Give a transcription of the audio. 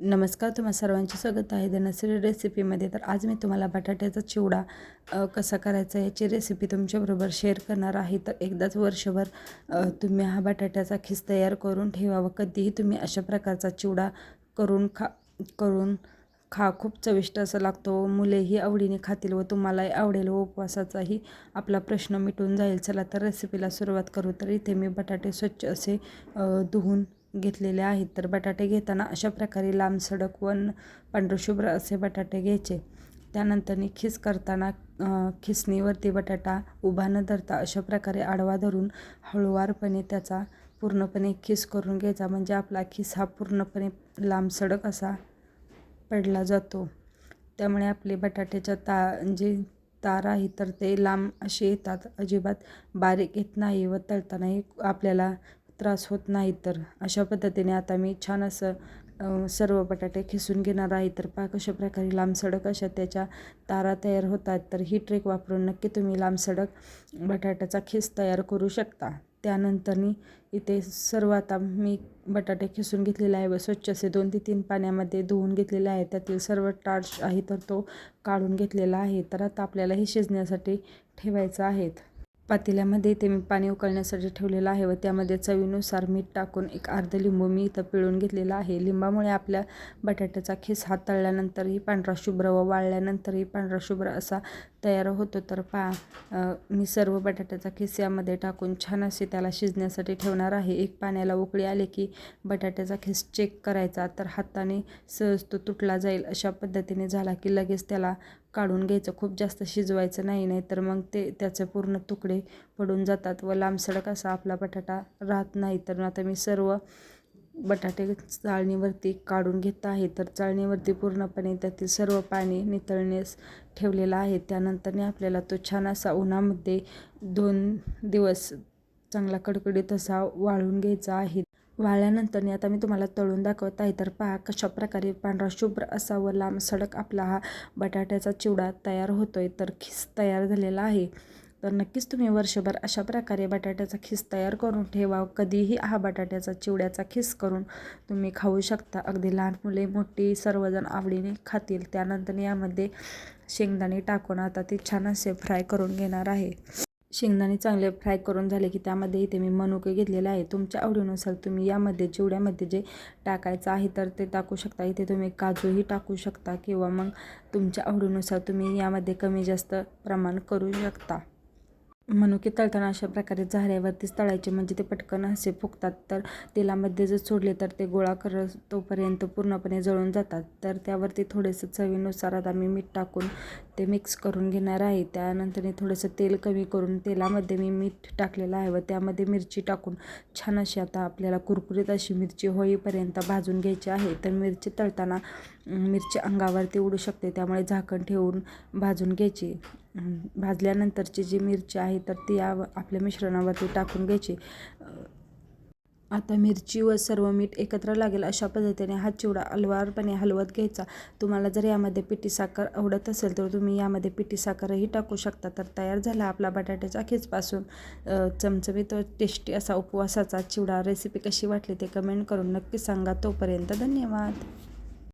नमस्कार तुम्हा सर्वांचे स्वागत आहे द रेसिपीमध्ये तर आज मी तुम्हाला बटाट्याचा चिवडा कसा करायचा याची रेसिपी तुमच्याबरोबर शेअर करणार आहे. तर एकदाच वर्षभर तुम्ही हा बटाट्याचा खिस तयार करून ठेवा व कधीही तुम्ही अशा प्रकारचा चिवडा करून खा करून खा. खूप चविष्ट असा लागतो. मुलेही आवडीने खातील व तुम्हालाही आवडेल व उपवासाचाही आपला प्रश्न मिटून जाईल. चला तर रेसिपीला सुरुवात करू. तर इथे मी बटाटे स्वच्छ असे धुवून घेतलेले आहेत. तर बटाटे घेताना अशा प्रकारे लांब सडक व पांढरशुभ्र असे बटाटे घ्यायचे. त्यानंतर खिस करताना खिसणीवरती बटाटा उभा न धरता अशा प्रकारे आडवा धरून हळूवारपणे त्याचा पूर्णपणे खिस करून घ्यायचा. म्हणजे आपला खिस हा पूर्णपणे लांब सडक असा पडला जातो. त्यामुळे आपले बटाट्याच्या ता जे तार आहे तर ते लांब असे येतात. अजिबात बारीक येत नाही व तळतानाही आपल्याला त्रास होत नाही तर. अशा पद्धतीने आता मी छान असं सर्व बटाटे खिसून घेणार आहे. तर पा कशा प्रकारे लांब सडक अशा त्याच्या तारा तयार होतात. तर ही ट्रेक वापरून नक्की तुम्ही लांब सडक बटाट्याचा खिस तयार करू शकता. त्यानंतरनी इथे सर्व आता मी बटाटे खिसून घेतलेले आहे व स्वच्छ असे दोन ते तीन पाण्यामध्ये धुवून घेतलेले आहे. त्यातील सर्व टार्च आहे तर तो काढून घेतलेला आहे. तर आता आपल्याला हे शिजण्यासाठी ठेवायचं आहेत पातेल्यामध्ये ते मी पाणी उकळण्यासाठी ठेवलेलं आहे व त्यामध्ये चवीनुसार मीठ टाकून एक अर्ध लिंबू मी इथं पिळून घेतलेला आहे. लिंबामुळे आपल्या बटाट्याचा खिस हात तळल्यानंतरही पांढरा शुभ्र व वाळल्यानंतरही पांढरा शुभ्र असा तयार होतो. तर पा मी सर्व बटाट्याचा खिस यामध्ये टाकून छान असे त्याला शिजण्यासाठी ठेवणार आहे. एक पाण्याला उकळी आले की बटाट्याचा खिस चेक करायचा तर हाताने सहज तो तुटला जाईल अशा पद्धतीने झाला की लगेच त्याला काढून घ्यायचं. खूप जास्त शिजवायचं नाही नाही तर मग ते त्याचे पूर्ण तुकडे पडून जातात व लांबसडक असा आपला बटाटा राहत नाही. तर आता मी सर्व बटाटे चाळणीवरती काढून घेत आहे. तर चाळणीवरती पूर्णपणे त्यातील सर्व पाणी नितळण्यास ठेवलेलं आहे. त्यानंतरने आपल्याला तो छान असा उन्हामध्ये दोन दिवस चांगला कडकडीत असा वाळून घ्यायचा आहे. वाळल्यानंतरने आता मी तुम्हाला तळून दाखवत आहे. तर पहा कशा प्रकारे पांढरा शुभ्र असा व लांब सडक आपला हा बटाट्याचा चिवडा तयार होतो आहे तर खिस तयार झालेला आहे. तर नक्कीच तुम्ही वर्षभर अशा प्रकारे बटाट्याचा खिस तयार करून ठेवा. कधीही हा बटाट्याचा चिवड्याचा खिस करून तुम्ही खाऊ शकता. अगदी लहान मुले मोठी सर्वजण आवडीने खातील. त्यानंतर यामध्ये शेंगदाणे टाकून आता ते छान असे फ्राय करून घेणार आहे. शेंगदाणे चांगले फ्राय करून झाले की त्यामध्ये इथे मी मनुके घेतलेले आहे. तुमच्या आवडीनुसार तुम्ही यामध्ये चिवड्यामध्ये जे टाकायचं आहे तर ते टाकू शकता. इथे तुम्ही काजूही टाकू शकता किंवा मग तुमच्या आवडीनुसार तुम्ही यामध्ये कमी जास्त प्रमाण करू शकता. मनुके तळताना अशा प्रकारे झाऱ्यावरतीच तळायचे म्हणजे ते पटकन असे फुगतात. तर तेलामध्ये जर सोडले तर ते गोळा करत तोपर्यंत पूर्णपणे जळून जातात. तर त्यावरती थोडेसं चवीनुसार आता मी मीठ टाकून ते मिक्स करून घेणार आहे. त्यानंतर थोडंसं तेल कमी करून तेलामध्ये मी मीठ टाकलेलं आहे व त्यामध्ये मिरची टाकून छान अशी आता आपल्याला कुरकुरीत अशी मिरची होईपर्यंत भाजून घ्यायची आहे. तर मिरची तळताना मिरची अंगावरती उडू शकते. त्यामुळे झाकण ठेवून भाजून घ्यायची. भाजल्यानंतरची जी मिरची आहे तर ती या आपल्या मिश्रणावरती टाकून घ्यायची. आता मिरची व सर्व मीठ एकत्र लागेल अशा पद्धतीने हा चिवडा अलवारपणे हलवत घ्यायचा. तुम्हाला जर यामध्ये पिठी साखर आवडत असेल तर तुम्ही यामध्ये पिठी साखरही टाकू शकता. तर तयार झाला आपला बटाट्याच्या खिचपासून. चमचमीत व टेस्टी असा उपवासाचा चिवडा रेसिपी कशी वाटली ते कमेंट करून नक्की सांगा. तोपर्यंत धन्यवाद.